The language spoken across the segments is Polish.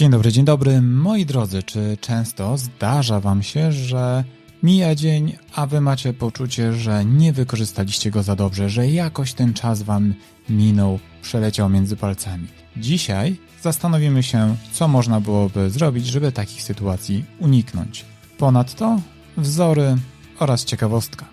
Dzień dobry, dzień dobry. Moi drodzy, czy często zdarza Wam się, że mija dzień, a Wy macie poczucie, że nie wykorzystaliście go za dobrze, że jakoś ten czas Wam minął, przeleciał między palcami? Dzisiaj zastanowimy się, co można byłoby zrobić, żeby takich sytuacji uniknąć. Ponadto wzory oraz ciekawostka.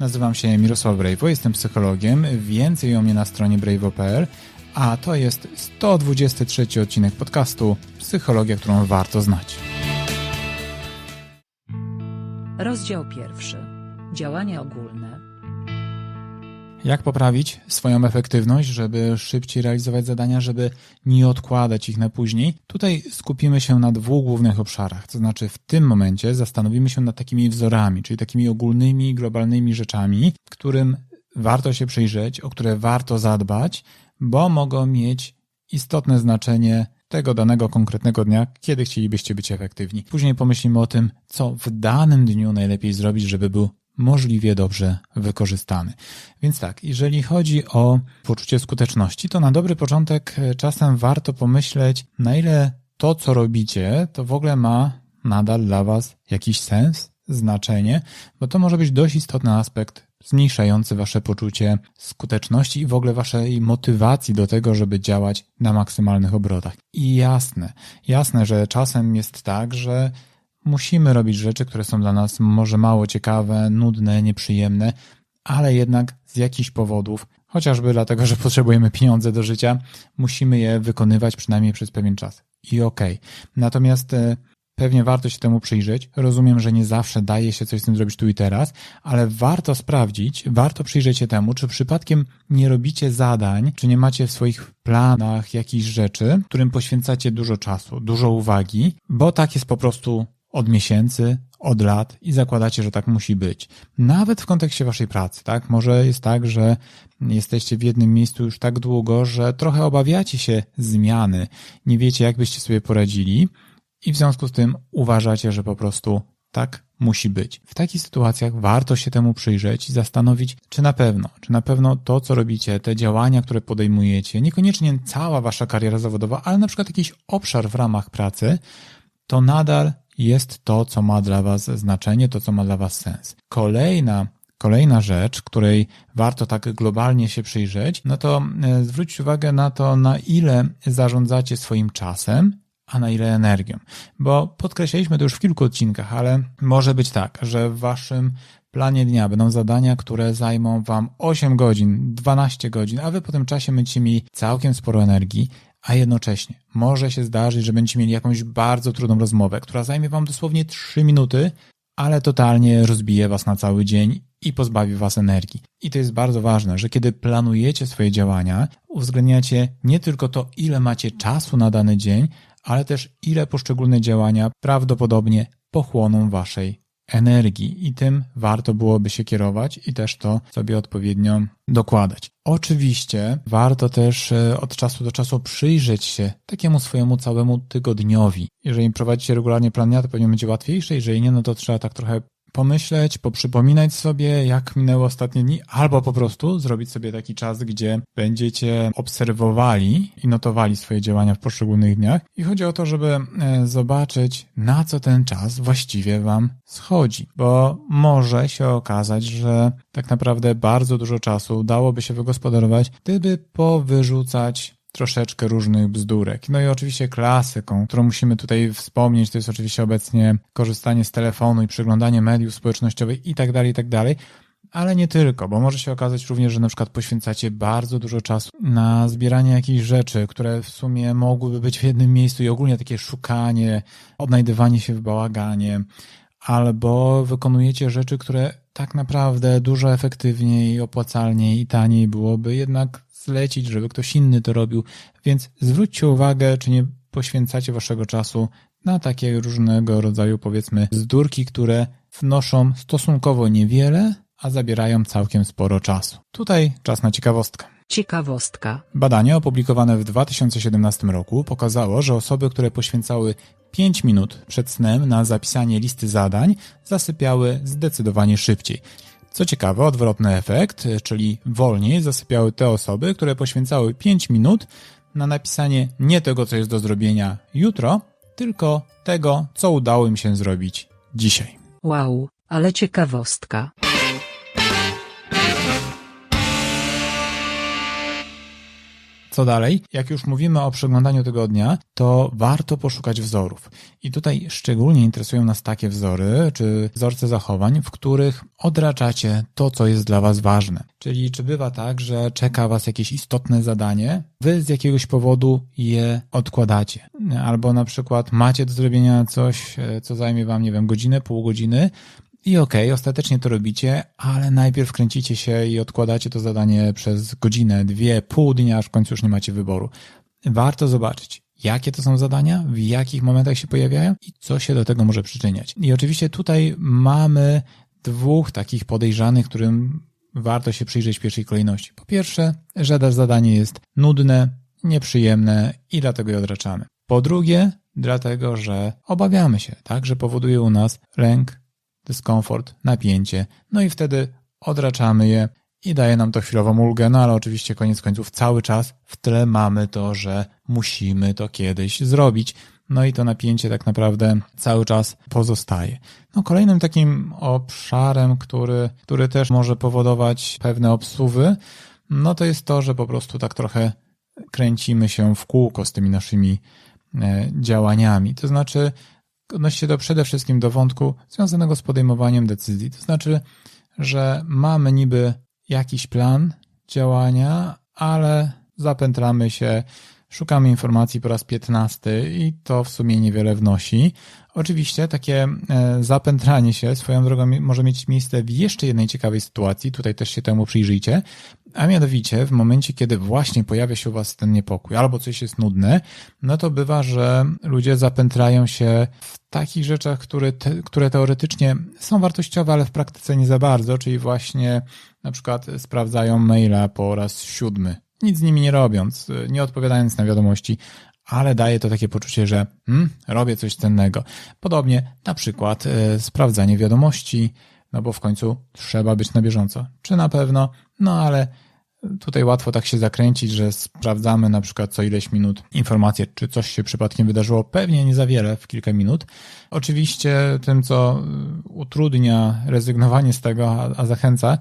Nazywam się Mirosław Brejwo, jestem psychologiem, więcej o mnie na stronie brejwo.pl, a to jest 123 odcinek podcastu Psychologia, którą warto znać. Rozdział pierwszy. Działania ogólne. Jak poprawić swoją efektywność, żeby szybciej realizować zadania, żeby nie odkładać ich na później? Tutaj skupimy się na dwóch głównych obszarach. To znaczy, w tym momencie zastanowimy się nad takimi wzorami, czyli takimi ogólnymi, globalnymi rzeczami, którym warto się przyjrzeć, o które warto zadbać, bo mogą mieć istotne znaczenie tego danego konkretnego dnia, kiedy chcielibyście być efektywni. Później pomyślimy o tym, co w danym dniu najlepiej zrobić, żeby był możliwie dobrze wykorzystany. Więc tak, jeżeli chodzi o poczucie skuteczności, to na dobry początek e, czasem warto pomyśleć, na ile to, co robicie, to w ogóle ma nadal dla Was jakiś sens, znaczenie, bo to może być dość istotny aspekt zmniejszający wasze poczucie skuteczności i w ogóle waszej motywacji do tego, żeby działać na maksymalnych obrotach. I jasne, jasne, że czasem jest tak, że musimy robić rzeczy, które są dla nas może mało ciekawe, nudne, nieprzyjemne, ale jednak z jakichś powodów, chociażby dlatego, że potrzebujemy pieniądze do życia, musimy je wykonywać przynajmniej przez pewien czas. I okej. Okay. Natomiast e, Pewnie warto się temu przyjrzeć. Rozumiem, że nie zawsze daje się coś z tym zrobić tu i teraz, ale warto sprawdzić, warto przyjrzeć się temu, czy przypadkiem nie robicie zadań, czy nie macie w swoich planach jakichś rzeczy, którym poświęcacie dużo czasu, dużo uwagi, bo tak jest po prostu od miesięcy, od lat i zakładacie, że tak musi być. Nawet w kontekście waszej pracy, tak? Może jest tak, że jesteście w jednym miejscu już tak długo, że trochę obawiacie się zmiany, nie wiecie, jak byście sobie poradzili, i w związku z tym uważacie, że po prostu tak musi być. W takich sytuacjach warto się temu przyjrzeć i zastanowić, czy na pewno, czy na pewno to, co robicie, te działania, które podejmujecie, niekoniecznie cała wasza kariera zawodowa, ale na przykład jakiś obszar w ramach pracy, to nadal jest to, co ma dla was znaczenie, to, co ma dla was sens. Kolejna Kolejna rzecz, której warto tak globalnie się przyjrzeć, no to e, zwróćcie uwagę na to, na ile zarządzacie swoim czasem a na ile energią. Bo podkreśliliśmy to już w kilku odcinkach, ale może być tak, że w waszym planie dnia będą zadania, które zajmą wam 8 godzin, 12 godzin, a wy po tym czasie będziecie mieli całkiem sporo energii, a jednocześnie może się zdarzyć, że będziecie mieli jakąś bardzo trudną rozmowę, która zajmie wam dosłownie 3 minuty, ale totalnie rozbije was na cały dzień i pozbawi was energii. I to jest bardzo ważne, że kiedy planujecie swoje działania, uwzględniacie nie tylko to, ile macie czasu na dany dzień, ale też ile poszczególne działania prawdopodobnie pochłoną waszej energii i tym warto byłoby się kierować i też to sobie odpowiednio dokładać. Oczywiście warto też e, od czasu do czasu przyjrzeć się takiemu swojemu całemu tygodniowi. Jeżeli prowadzicie regularnie plan dnia, to pewnie będzie łatwiejsze, jeżeli nie, no to trzeba tak trochę pomyśleć, poprzypominać sobie, jak minęły ostatnie dni, albo po prostu zrobić sobie taki czas, gdzie będziecie obserwowali i notowali swoje działania w poszczególnych dniach. I chodzi o to, żeby e, zobaczyć, na co ten czas właściwie Wam schodzi, bo może się okazać, że tak naprawdę bardzo dużo czasu dałoby się wygospodarować, gdyby powyrzucać troszeczkę różnych bzdurek. No i oczywiście klasyką, którą musimy tutaj wspomnieć, to jest oczywiście obecnie korzystanie z telefonu i przeglądanie mediów społecznościowych i tak dalej, i tak dalej. Ale nie tylko, bo może się okazać również, że na przykład poświęcacie bardzo dużo czasu na zbieranie jakichś rzeczy, które w sumie mogłyby być w jednym miejscu i ogólnie takie szukanie, odnajdywanie się w bałaganie, albo wykonujecie rzeczy, które tak naprawdę dużo efektywniej, opłacalniej i taniej byłoby jednak zlecić, żeby ktoś inny to robił, więc zwróćcie uwagę, czy nie poświęcacie waszego czasu na takie różnego rodzaju, powiedzmy, zdurki, które wnoszą stosunkowo niewiele, a zabierają całkiem sporo czasu. Tutaj czas na ciekawostkę. Ciekawostka. Badanie opublikowane w 2017 roku pokazało, że osoby, które poświęcały 5 minut przed snem na zapisanie listy zadań, zasypiały zdecydowanie szybciej. Co ciekawe, odwrotny efekt, czyli wolniej zasypiały te osoby, które poświęcały 5 minut na napisanie nie tego, co jest do zrobienia jutro, tylko tego, co udało im się zrobić dzisiaj. Wow, ale ciekawostka. Co dalej? Jak już mówimy o przeglądaniu tygodnia, to warto poszukać wzorów. I tutaj szczególnie interesują nas takie wzory, czy wzorce zachowań, w których odraczacie to, co jest dla Was ważne. Czyli czy bywa tak, że czeka Was jakieś istotne zadanie, Wy z jakiegoś powodu je odkładacie. Albo na przykład macie do zrobienia coś, e, co zajmie Wam, nie wiem, godzinę, pół godziny, i okej, okay, ostatecznie to robicie, ale najpierw kręcicie się i odkładacie to zadanie przez godzinę, dwie, pół dnia, aż w końcu już nie macie wyboru. Warto zobaczyć, jakie to są zadania, w jakich momentach się pojawiają i co się do tego może przyczyniać. I oczywiście tutaj mamy dwóch takich podejrzanych, którym warto się przyjrzeć w pierwszej kolejności. Po pierwsze, że zadanie jest nudne, nieprzyjemne i dlatego je odraczamy. Po drugie, dlatego, że obawiamy się, tak, że powoduje u nas lęk, dyskomfort, napięcie, no i wtedy odraczamy je i daje nam to chwilową ulgę, no ale oczywiście koniec końców cały czas w tle mamy to, że musimy to kiedyś zrobić, no i to napięcie tak naprawdę cały czas pozostaje. No kolejnym takim obszarem, który, który też może powodować pewne obsuwy, no to jest to, że po prostu tak trochę kręcimy się w kółko z tymi naszymi e, działaniami. To znaczy, odnosi się to przede wszystkim do wątku związanego z podejmowaniem decyzji. To znaczy, że mamy niby jakiś plan działania, ale zapętlamy się, szukamy informacji po raz piętnasty i to w sumie niewiele wnosi. Oczywiście takie e, zapętlanie się swoją drogą może mieć miejsce w jeszcze jednej ciekawej sytuacji, tutaj też się temu przyjrzyjcie, a mianowicie w momencie, kiedy właśnie pojawia się u Was ten niepokój albo coś jest nudne, no to bywa, że ludzie zapętlają się w takich rzeczach, które, te, które teoretycznie są wartościowe, ale w praktyce nie za bardzo, czyli właśnie na przykład sprawdzają maila po raz siódmy, nic z nimi nie robiąc, nie odpowiadając na wiadomości, ale daje to takie poczucie, że hmm, robię coś cennego. Podobnie na przykład y, sprawdzanie wiadomości, no bo w końcu trzeba być na bieżąco. Czy na pewno? No ale Tutaj łatwo tak się zakręcić, że sprawdzamy na przykład co ileś minut informacje, czy coś się przypadkiem wydarzyło. Pewnie nie za wiele, w kilka minut. Oczywiście tym, co utrudnia rezygnowanie z tego, a, zachęca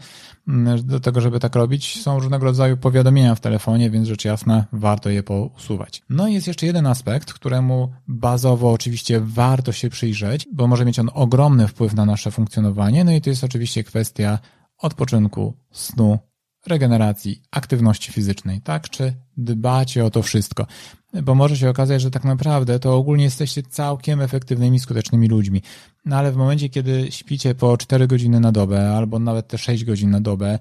mm, do tego, żeby tak robić, są różnego rodzaju powiadomienia w telefonie, więc rzecz jasna warto je pousuwać. No i jest jeszcze jeden aspekt, któremu bazowo oczywiście warto się przyjrzeć, bo może mieć on ogromny wpływ na nasze funkcjonowanie. No i to jest oczywiście kwestia odpoczynku, snu regeneracji, aktywności fizycznej, tak? Czy dbacie o to wszystko? Bo może się okazać, że tak naprawdę to ogólnie jesteście całkiem efektywnymi, skutecznymi ludźmi. No ale w momencie, kiedy śpicie po 4 godziny na dobę, albo nawet te 6 godzin na dobę,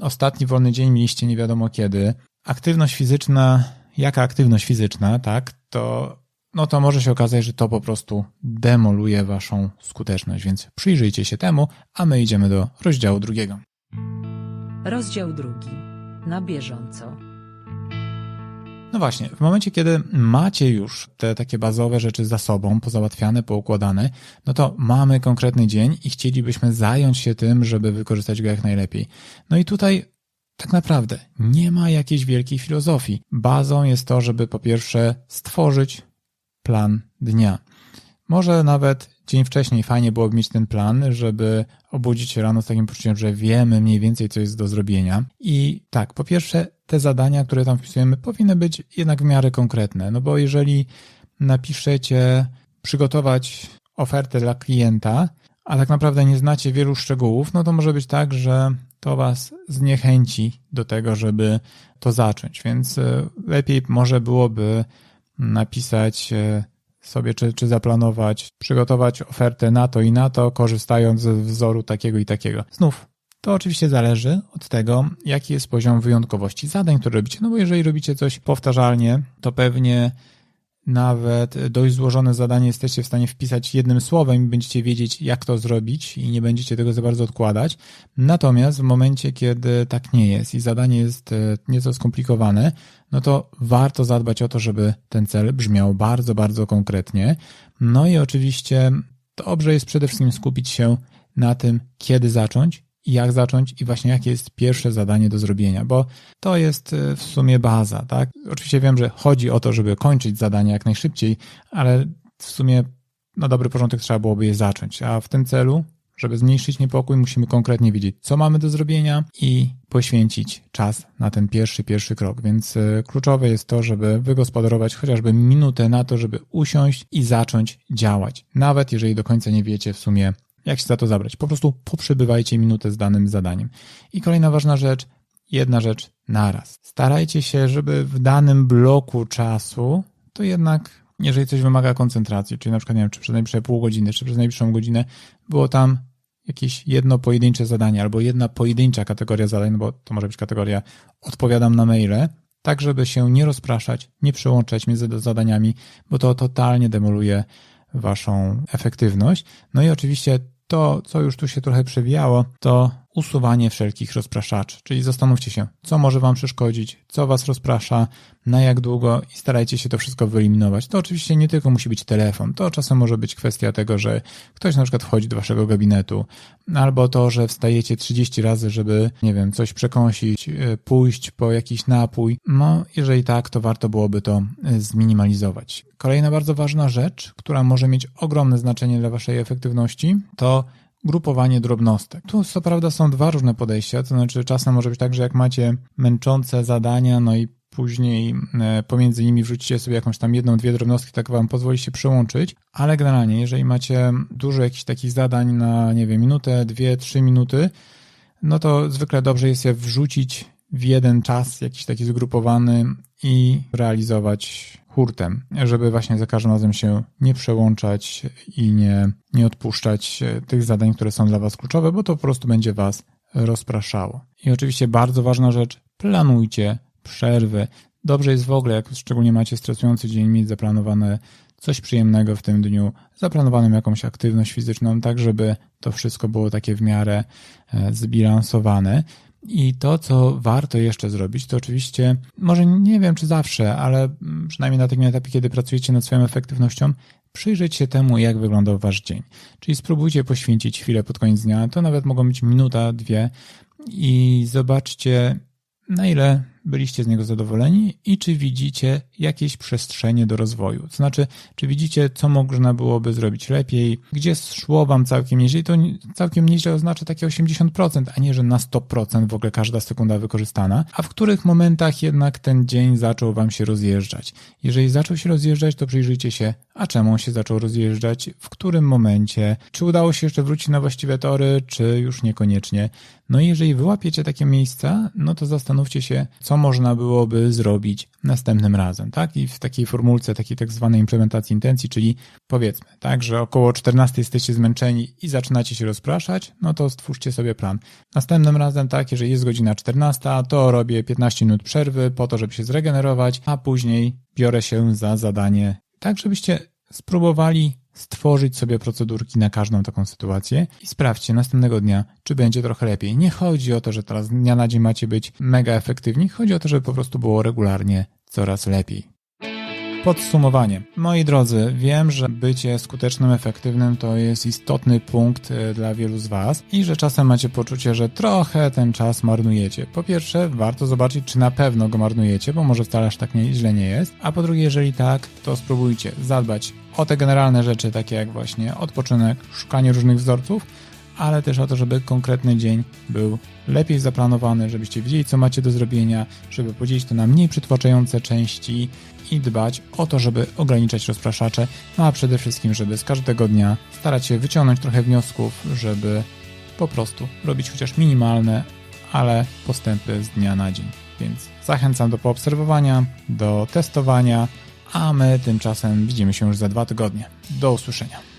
ostatni wolny dzień mieliście nie wiadomo kiedy, aktywność fizyczna, jaka aktywność fizyczna, tak? To no to może się okazać, że to po prostu demoluje waszą skuteczność, więc przyjrzyjcie się temu, a my idziemy do rozdziału drugiego. Rozdział drugi. Na bieżąco. No właśnie, w momencie, kiedy macie już te takie bazowe rzeczy za sobą, pozałatwiane, poukładane, no to mamy konkretny dzień i chcielibyśmy zająć się tym, żeby wykorzystać go jak najlepiej. No i tutaj tak naprawdę nie ma jakiejś wielkiej filozofii. Bazą jest to, żeby po pierwsze stworzyć plan dnia. Może nawet dzień wcześniej fajnie byłoby mieć ten plan, żeby obudzić się rano z takim poczuciem, że wiemy mniej więcej, co jest do zrobienia. I tak, po pierwsze, te zadania, które tam wpisujemy, powinny być jednak w miarę konkretne, no bo jeżeli napiszecie przygotować ofertę dla klienta, a tak naprawdę nie znacie wielu szczegółów, no to może być tak, że to Was zniechęci do tego, żeby to zacząć. Więc e, lepiej może byłoby napisać e, sobie, czy, czy zaplanować, przygotować ofertę na to i na to, korzystając z wzoru takiego i takiego. Znów, to oczywiście zależy od tego, jaki jest poziom wyjątkowości zadań, które robicie. No bo jeżeli robicie coś powtarzalnie, to pewnie nawet dość złożone zadanie jesteście w stanie wpisać jednym słowem i będziecie wiedzieć, jak to zrobić i nie będziecie tego za bardzo odkładać. Natomiast w momencie, kiedy tak nie jest i zadanie jest e, nieco skomplikowane, no to warto zadbać o to, żeby ten cel brzmiał bardzo, bardzo konkretnie. No i oczywiście dobrze jest przede wszystkim skupić się na tym, kiedy zacząć jak zacząć i właśnie jakie jest pierwsze zadanie do zrobienia, bo to jest y, w sumie baza, tak? Oczywiście wiem, że chodzi o to, żeby kończyć zadanie jak najszybciej, ale w sumie na dobry porządek trzeba byłoby je zacząć, a w tym celu żeby zmniejszyć niepokój, musimy konkretnie wiedzieć, co mamy do zrobienia i poświęcić czas na ten pierwszy, pierwszy krok. Więc y, kluczowe jest to, żeby wygospodarować chociażby minutę na to, żeby usiąść i zacząć działać. Nawet jeżeli do końca nie wiecie w sumie, jak się za to zabrać. Po prostu poprzebywajcie minutę z danym zadaniem. I kolejna ważna rzecz, jedna rzecz naraz. Starajcie się, żeby w danym bloku czasu to jednak jeżeli coś wymaga koncentracji, czyli na przykład, nie wiem, czy przez najbliższe pół godziny, czy przez najbliższą godzinę, było tam jakieś jedno pojedyncze zadanie albo jedna pojedyncza kategoria zadań, bo to może być kategoria odpowiadam na maile, tak żeby się nie rozpraszać, nie przyłączać między zadaniami, bo to totalnie demoluje waszą efektywność. No i oczywiście to, co już tu się trochę przewijało, to usuwanie wszelkich rozpraszaczy. Czyli zastanówcie się, co może Wam przeszkodzić, co Was rozprasza, na jak długo i starajcie się to wszystko wyeliminować. To oczywiście nie tylko musi być telefon, to czasem może być kwestia tego, że ktoś na przykład wchodzi do Waszego gabinetu, albo to, że wstajecie 30 razy, żeby, nie wiem, coś przekąsić, e, pójść po jakiś napój. No, jeżeli tak, to warto byłoby to e, zminimalizować. Kolejna bardzo ważna rzecz, która może mieć ogromne znaczenie dla Waszej efektywności, to grupowanie drobnostek. Tu co prawda są dwa różne podejścia, to znaczy czasem może być tak, że jak macie męczące zadania, no i później e, pomiędzy nimi wrzucicie sobie jakąś tam jedną, dwie drobnostki, tak wam pozwoli się przyłączyć, ale generalnie, jeżeli macie dużo jakichś takich zadań na, nie wiem, minutę, dwie, trzy minuty, no to zwykle dobrze jest je wrzucić w jeden czas, jakiś taki zgrupowany i realizować hurtem, żeby właśnie za każdym razem się nie przełączać i nie, nie odpuszczać tych zadań, które są dla Was kluczowe, bo to po prostu będzie Was rozpraszało. I oczywiście bardzo ważna rzecz, planujcie przerwy. Dobrze jest w ogóle, jak szczególnie macie stresujący dzień, mieć zaplanowane coś przyjemnego w tym dniu, zaplanowaną jakąś aktywność fizyczną, tak żeby to wszystko było takie w miarę e, zbilansowane. I to, co warto jeszcze zrobić, to oczywiście, może nie wiem czy zawsze, ale przynajmniej na takim etapie, kiedy pracujecie nad swoją efektywnością, przyjrzeć się temu, jak wyglądał wasz dzień. Czyli spróbujcie poświęcić chwilę pod koniec dnia, to nawet mogą być minuta, dwie i zobaczcie, na ile byliście z niego zadowoleni i czy widzicie jakieś przestrzenie do rozwoju. To znaczy, czy widzicie, co można byłoby zrobić lepiej, gdzie szło wam całkiem nieźle. I to całkiem nieźle oznacza takie 80%, a nie, że na 100% w ogóle każda sekunda wykorzystana, a w których momentach jednak ten dzień zaczął wam się rozjeżdżać. Jeżeli zaczął się rozjeżdżać, to przyjrzyjcie się, a czemu on się zaczął rozjeżdżać, w którym momencie, czy udało się jeszcze wrócić na właściwe tory, czy już niekoniecznie. No i jeżeli wyłapiecie takie miejsca, no to zastanówcie się, co można byłoby zrobić następnym razem, tak? I w takiej formulce, takiej tak zwanej implementacji intencji, czyli powiedzmy, tak, że około 14 jesteście zmęczeni i zaczynacie się rozpraszać, no to stwórzcie sobie plan. Następnym razem, tak, jeżeli jest godzina 14, to robię 15 minut przerwy po to, żeby się zregenerować, a później biorę się za zadanie, tak, żebyście spróbowali stworzyć sobie procedurki na każdą taką sytuację i sprawdźcie następnego dnia, czy będzie trochę lepiej. Nie chodzi o to, że teraz dnia na dzień macie być mega efektywni, chodzi o to, żeby po prostu było regularnie coraz lepiej. Podsumowanie. Moi drodzy, wiem, że bycie skutecznym, efektywnym to jest istotny punkt e, dla wielu z Was i że czasem macie poczucie, że trochę ten czas marnujecie. Po pierwsze, warto zobaczyć, czy na pewno go marnujecie, bo może wcale aż tak nie, źle nie jest. A po drugie, jeżeli tak, to spróbujcie zadbać o te generalne rzeczy, takie jak właśnie odpoczynek, szukanie różnych wzorców, ale też o to, żeby konkretny dzień był lepiej zaplanowany, żebyście wiedzieli, co macie do zrobienia, żeby podzielić to na mniej przytłaczające części i dbać o to, żeby ograniczać rozpraszacze, no a przede wszystkim, żeby z każdego dnia starać się wyciągnąć trochę wniosków, żeby po prostu robić chociaż minimalne, ale postępy z dnia na dzień. Więc zachęcam do poobserwowania, do testowania, a my tymczasem widzimy się już za dwa tygodnie. Do usłyszenia.